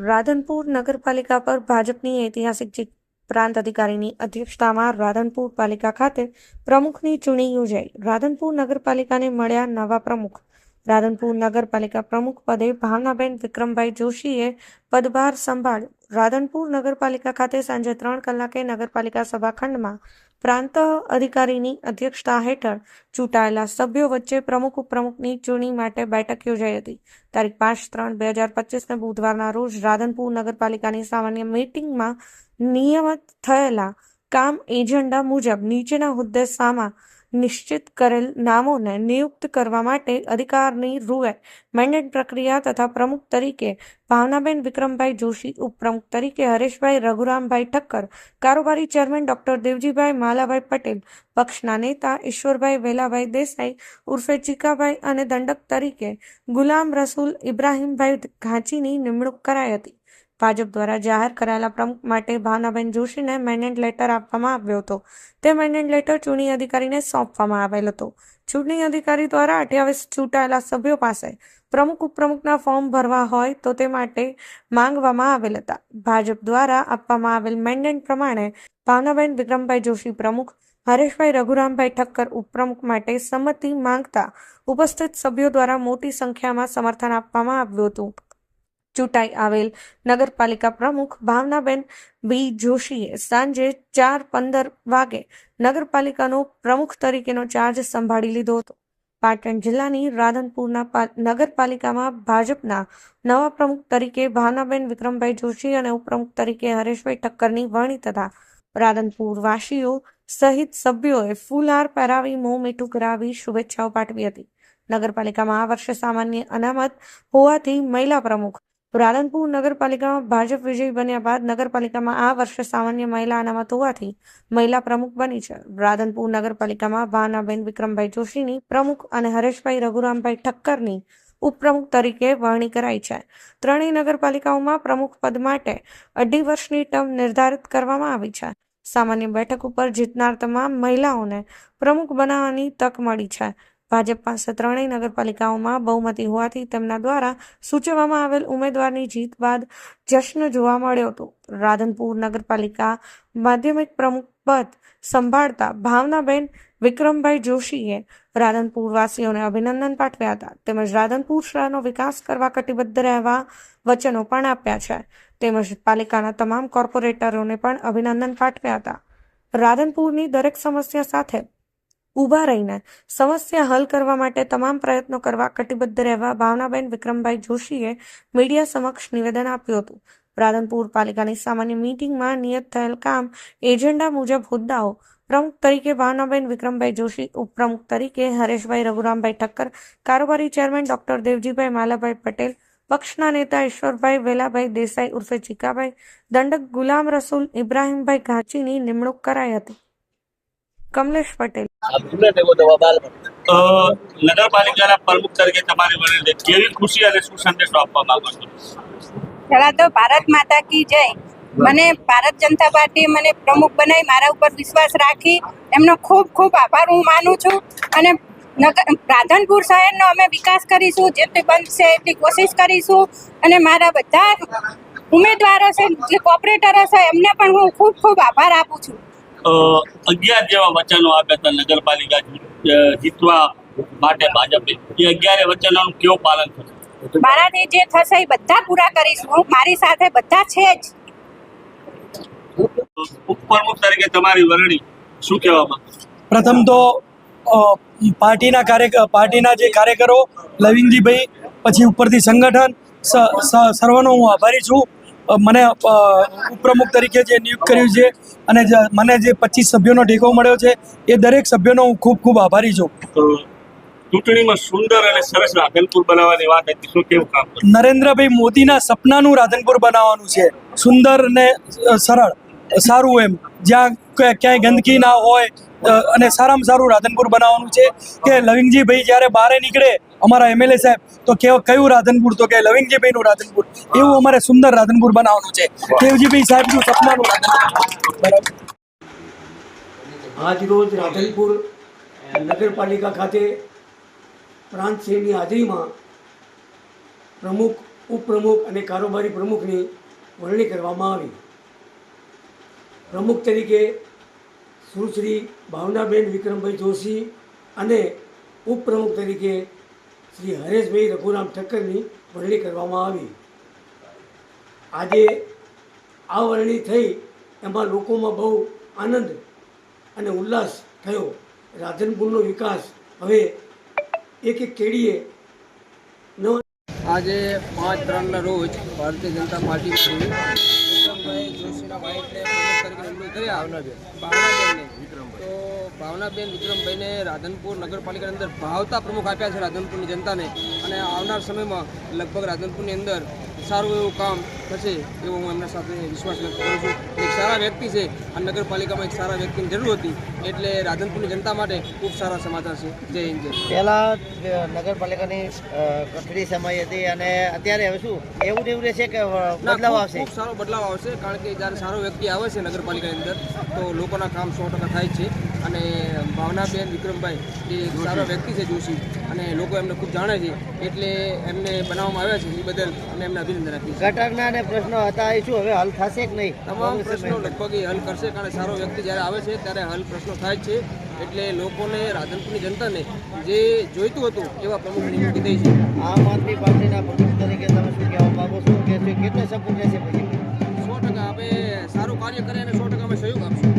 રાધનપુર નગરપાલિકા પર ભાજપની ઐતિહાસિક જીત પ્રાંત અધિકારીની અધ્યક્ષતામાં રાધનપુર પાલિકા ખાતે પ્રમુખની ચૂંટણી યોજાઈ. રાધનપુર નગરપાલિકાને મળ્યા નવા પ્રમુખ. રાધનપુર નગરપાલિકા પ્રમુખ પદે ભાવનાબેન વિક્રમભાઈ જોશીએ પદભાર સંભાળ્યો. રાધનપુર નગરપાલિકા ખાતે સાંજે ત્રણ કલાકે નગરપાલિકા સભાખંડમાં પ્રાંત અધિકારીની અધ્યક્ષતા હેઠળ ચૂંટાયેલા સભ્યો વચ્ચે પ્રમુખ ઉપપ્રમુખની ચૂંટણી માટે બેઠક યોજાઈ હતી. તારીખ પાંચ ત્રણ બે હજાર પચીસને બુધવારના રોજ રાધનપુર નગરપાલિકાની સામાન્ય મીટિંગમાં નિયમિત થયેલા કામ એજન્ડા મુજબ નીચેના હોદ્દે નિશ્ચિત કરેલ નામોને નિયુક્ત કરવા માટે અધિકારની રૂએ મેન્ડેટ પ્રક્રિયા તથા પ્રમુખ તરીકે ભાવનાબેન વિક્રમભાઈ જોશી, ઉપપ્રમુખ તરીકે હરેશભાઈ રઘુરામભાઈ ઠક્કર, કારોબારી ચેરમેન ડોક્ટર દેવજીભાઈ માલાભાઈ પટેલ, પક્ષના નેતા ઈશ્વરભાઈ વેલાભાઈ દેસાઈ, ઉર્ફે ચીકાભાઈ અને દંડક તરીકે ગુલામ રસૂલ ઇબ્રાહીમભાઈ ઘાંચીની નિમણૂક કરાઈ હતી. ભાજપ દ્વારા જાહેર કરાયેલા પ્રમુખ માટે ભાવનાબેન જોશીને મેન્ડેટ લેટર આપવામાં આવ્યો હતો. તે મેન્ડેટ લેટર ચૂંટણી અધિકારીને સોંપવામાં આવેલ હતો. ચૂંટણી અધિકારી દ્વારા અઠ્યાવીસ ચૂંટાયેલા સભ્યો પાસે પ્રમુખ ઉપપ્રમુખના ફોર્મ ભરવા હોય તો તે માટે માંગવામાં આવેલ હતા. ભાજપ દ્વારા આપવામાં આવેલ મેન્ડેટ પ્રમાણે ભાવનાબેન વિક્રમભાઈ જોશી પ્રમુખ, હરેશભાઈ રઘુરામભાઈ ઠક્કર ઉપપ્રમુખ માટે સંમતિ માંગતા ઉપસ્થિત સભ્યો દ્વારા મોટી સંખ્યામાં સમર્થન આપવામાં આવ્યું હતું. ચૂંટાઈ આવેલ નગરપાલિકા પ્રમુખ ભાવનાબેન બી જોશીએ સાંજે ચાર પંદર વાગે નગરપાલિકાનો પ્રમુખ તરીકેનો ચાર્જ સંભાળી લીધો હતો. પાટણ જિલ્લાની રાધનપુરના નગરપાલિકામાં ભાજપના નવા પ્રમુખ તરીકે ભાવનાબેન વિક્રમભાઈ જોશી અને ઉપપ્રમુખ તરીકે હરેશભાઈ ઠક્કરની વરણી તથા રાધનપુર વાસીઓ સહિત સભ્યોએ ફૂલહાર પહેરાવી, મોં મીઠું કરાવી શુભેચ્છાઓ પાઠવી હતી. નગરપાલિકામાં આ વર્ષે સામાન્ય અનામત હોવાથી મહિલા પ્રમુખ રાધનપુર નગરપાલિકામાં ભાજપ વિજયી બન્યા બાદ નગરપાલિકામાં આ વર્ષે સામાન્ય મહિલા અનામત હોવાથી મહિલા પ્રમુખ બની છે. રાધનપુર નગરપાલિકામાં ભાનાબેન વિક્રમભાઈ જોશીની પ્રમુખ અને હરેશભાઈ રઘુરામભાઈ ઠક્કરની ઉપપ્રમુખ તરીકે વરણી કરાઈ છે. ત્રણેય નગરપાલિકાઓમાં પ્રમુખ પદ માટે અઢી વર્ષની ટર્મ નિર્ધારિત કરવામાં આવી છે. સામાન્ય બેઠક ઉપર જીતનાર તમામ મહિલાઓને પ્રમુખ બનાવવાની તક મળી છે. ભાજપ પાસે ત્રણેય નગરપાલિકાઓમાં બહુમતી હોવાથી તેમના દ્વારા સૂચવવામાં આવેલ ઉમેદવારની જીત બાદ જશ્ન જોવા મળ્યો હતો. રાધનપુર નગરપાલિકા માધ્યમિક પ્રમુખ પદ સંભાળતા ભાવનાબેન વિક્રમભાઈ જોશીએ રાધનપુર વાસીઓને અભિનંદન પાઠવ્યા હતા. તેમજ રાધનપુર શહેરનો વિકાસ કરવા કટિબદ્ધ રહેવા વચનો પણ આપ્યા છે. તેમજ પાલિકાના તમામ કોર્પોરેટરોને પણ અભિનંદન પાઠવ્યા હતા. રાધનપુરની દરેક સમસ્યા સાથે ઊભા રહીને સમસ્યા હલ કરવા માટે તમામ પ્રયત્નો કરવા કટિબદ્ધ રહેવા ભાવનાબેન વિક્રમભાઈ જોશીએ મીડિયા સમક્ષ નિવેદન આપ્યું હતું. રાધનપુર પાલિકાની સામાન્ય મીટિંગમાં નિયત થયેલ કામ એજન્ડા મુજબ હોદ્દાઓ પ્રમુખ તરીકે ભાવનાબેન વિક્રમભાઈ જોશી, ઉપપ્રમુખ તરીકે હરેશભાઈ રઘુરામભાઈ ઠક્કર, કારોબારી ચેરમેન ડોક્ટર દેવજીભાઈ માલાભાઈ પટેલ, પક્ષના નેતા ઈશ્વરભાઈ વેલાભાઈ દેસાઈ ઉર્ફે ચીકાભાઈ, દંડક ગુલામ રસૂલ ઇબ્રાહીમભાઈ ઘાંચીની નિમણૂક કરાઈ હતી. કમલેશ પટેલ. નગરપાલિકાના પ્રમુખ તરીકે તમારી વડે કેવી ખુશી અને શું સંદેશો આપવા માંગો છો? પહેલા તો ભારત માતા કી જય. મને ભારત જનતા પાર્ટી મને પ્રમુખ બનાવી મારા ઉપર વિશ્વાસ રાખી. એમનો ખૂબ ખૂબ આભાર હું માનું છું. અને નગર રાધનપુર શહેરનો અમે વિકાસ કરીશું જેટલી બનશે એટલી કોશિશ કરીશું. અને મારા બધા ઉમેદવારો છે જે કોર્પોરેટરો છે એમને પણ હું ખૂબ ખૂબ આભાર આપું છું. અગિયાર જેવા વચનો આપ્યા હતા નગરપાલિકા જીતવા માટે ભાજપે. એ અગિયારે વચનોનું કેવું પાલન થશે? મારાથી જે થશે એ બધા પૂરા કરીશું મારી સાથે બધા છે જ. ઉપપ્રમુખ તરીકે તમારી વરણી શું કહેવામાં પ્રથમ તો પાર્ટીના કાર્ય પાર્ટીના જે કાર્યકરો લવિંગજીભાઈ પછી ઉપરથી સંગઠન સર્વનો હું આભારી છું. મને ઉપપ્રમુખ તરીકે જે નિયુક્ત કર્યું છે અને મને જે પચીસ સભ્યોનો ટેકો મળ્યો છે એ દરેક સભ્યોનો હું ખૂબ ખૂબ આભારી છું. ચૂંટણીમાં સુંદર અને સરસ રાધનપુર બનાવવાની વાત હતી. શું કેવું કામ નરેન્દ્રભાઈ મોદીના સપનાનું રાધનપુર બનાવવાનું છે. સુંદર ને સરળ સારું એમ. જ્યાં ક્યાંય ગંદકી ના હોય અને સારામાં સારું રાધનપુર બનાવવાનું છે. કે લવિંગજીભાઈ જ્યારે બહાર નીકળે અમારા એમએલએ સાહેબ, તો કયું રાધનપુર? તો કે લવિંગજીભાઈનું રાધનપુર. એવું અમારે સુંદર રાધનપુર બનાવવાનું છે. દેવજીભાઈ સાહેબનું સપનાનું રાધનપુર. બરાબર. આજ રાધનપુર નગરપાલિકા ખાતે પ્રાંત શ્રીની હાજરીમાં પ્રમુખ, ઉપપ્રમુખ અને કારોબારી પ્રમુખની વરણી કરવામાં આવી. પ્રમુખ તરીકે સુશ્રી ભાવનાબેન વિક્રમભાઈ જોશી અને ઉપપ્રમુખ તરીકે શ્રી હરેશભાઈ રઘુરામ ઠક્કરની વરણી કરવામાં આવી. આજે આ વરણી થઈ એમાં લોકોમાં બહુ આનંદ અને ઉલ્લાસ થયો. રાધનપુરનો વિકાસ હવે એક એક કેડીએ આજે પાંચ ત્રણના રોજ ભારતીય જનતા પાર્ટીમાંથી વિક્રમભાઈ જોશીના વાઇફને પ્રમુખ તરીકે નિમણૂક કર્યા ભાવનાબેનને તો ભાવનાબેન વિક્રમભાઈને રાધનપુર નગરપાલિકાની અંદર ભાવતા પ્રમુખ આપ્યા છે રાધનપુરની જનતાને. અને આવનાર સમયમાં લગભગ રાધનપુરની અંદર સારું એવું કામ થશે એવો હું એમના સાથે વિશ્વાસ વ્યક્ત કરું છું. એક સારા વ્યક્તિ છે આ નગરપાલિકામાં એક સારા વ્યક્તિની જરૂર હતી એટલે રાધનપુરની જનતા માટે ખૂબ સારા સમાચાર છે. જય હિન્દ જય. પહેલા નગરપાલિકાની કઠડી સમય હતી અને અત્યારે હવે શું? એવું એવું રહેશે કે બદલાવ આવશે? ખૂબ સારો બદલાવ આવશે કારણ કે જ્યારે સારો વ્યક્તિ આવે છે નગરપાલિકાની અંદર તો લોકોના કામ સો ટકા થાય છે. અને ભાવનાબેન વિક્રમભાઈ એ સારો વ્યક્તિ છે જોશી. અને લોકો એમને ખૂબ જાણે છે. એટલે એમને બનાવવામાં આવ્યા છે એ બદલ અમે એમને અભિનંદન છીએ. ગટરના અને પ્રશ્નો હતા એ શું હવે હલ થશે કે નહીં? તમામ પ્રશ્નો લગભગ એ હલ કરશે કારણ કે સારો વ્યક્તિ જ્યારે આવે છે ત્યારે હલ પ્રશ્નો થાય છે. એટલે લોકોને રાધનપુરની જનતાને જે જોઈતું હતું એવા પ્રમુખ નિમણૂક થઈ છે. આમ આદમી પાર્ટીના પ્રમુખ તરીકે તમે શું કહેવા માગો છો? કે કેટલો સપોર્ટ રહેશે પછી? સો ટકા. આપણે સારું કાર્ય કરે અને સો ટકા અમે સહયોગ આપશું.